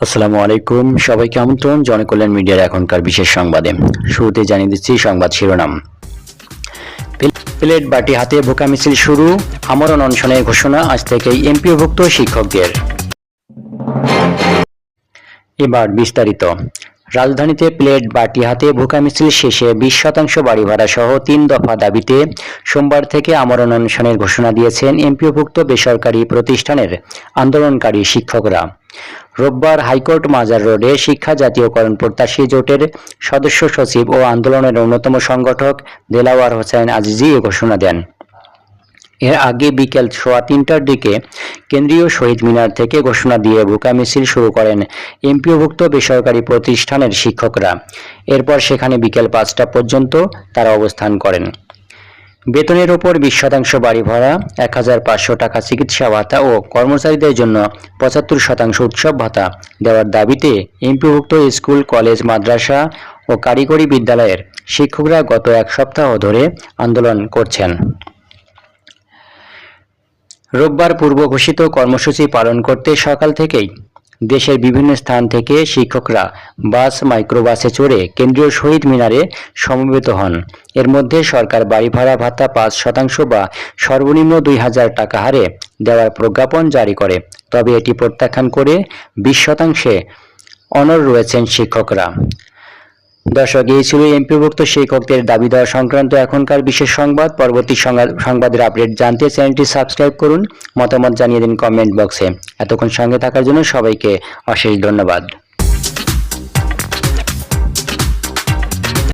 আসসালামু আলাইকুম। সবাইকে আমন্ত্রণ। জনকল্যাণ মিডিয়ার এখনকার বিশেষ সংবাদে। শুরুতে জানিয়ে দিচ্ছি সংবাদ শিরোনাম। প্লেট বাটি হাতে বোকা মিছিল শুরু। আমরণ অনশনের ঘোষণা আজ থেকেই এমপিওভুক্ত শিক্ষকদের। এবার বিস্তারিত। রাজধানীতে প্লেট বাটি হাতে ভোকা মিছিল শেষে বিশ শতাংশ বাড়ি ভাড়া সহ তিন দফা দাবিতে সোমবার থেকে আমরণ অনশনের ঘোষণা দিয়েছেন এমপিওভুক্ত বেসরকারি প্রতিষ্ঠানের আন্দোলনকারী শিক্ষকরা। রোববার হাইকোর্ট মাজার রোডে শিক্ষা জাতীয়করণ প্রত্যাশী জোটের সদস্য সচিব ও আন্দোলনের অন্যতম সংগঠক দেলাওয়ার হোসেন আজিজি এ ঘোষণা দেন। এর আগে বিকেল সোয়া তিনটার দিকে কেন্দ্রীয় শহীদ মিনার থেকে ঘোষণা দিয়ে ভুকা মিছিল শুরু করেন এমপিওভুক্ত বেসরকারি প্রতিষ্ঠানের শিক্ষকরা। এরপর সেখানে বিকেল পাঁচটা পর্যন্ত তারা অবস্থান করেন। বেতনের ওপর বিশ শতাংশ বাড়ি ভাড়া, এক হাজার পাঁচশো টাকা চিকিৎসা ভাতা ও কর্মচারীদের জন্য পঁচাত্তর শতাংশ উৎসব ভাতা দেওয়ার দাবিতে এমপিভুক্ত স্কুল, কলেজ, মাদ্রাসা ও কারিগরি বিদ্যালয়ের শিক্ষকরা গত এক সপ্তাহ ধরে আন্দোলন করছেন। রোববার পূর্ব ঘোষিত কর্মসূচি পালন করতে সকাল থেকেই দেশের বিভিন্ন স্থান থেকে শিক্ষকরা বাস, মাইক্রোবাসে চড়ে কেন্দ্রীয় শহীদ মিনারে সমবেত হন। এর মধ্যে সরকার বাড়ি ভাড়া ভাতা পাঁচ শতাংশ বা সর্বনিম্ন দুই হাজার টাকা হারে দেওয়ার প্রজ্ঞাপন জারি করে। তবে এটি প্রত্যাখ্যান করে বিশ শতাংশে অনর রয়েছেন শিক্ষকরা। দর্শক, এই ছিল এমপিভুক্ত শিক্ষকদের দাবি দেওয়া সংক্রান্ত এখনকার বিশেষ সংবাদ। পরবর্তী সংবাদ- সংবাদের আপডেট জানতে চ্যানেলটি সাবস্ক্রাইব করুন। মতামত জানিয়ে দিন কমেন্ট বক্সে। এতক্ষণ সঙ্গে থাকার জন্য সবাইকে অশেষ ধন্যবাদ।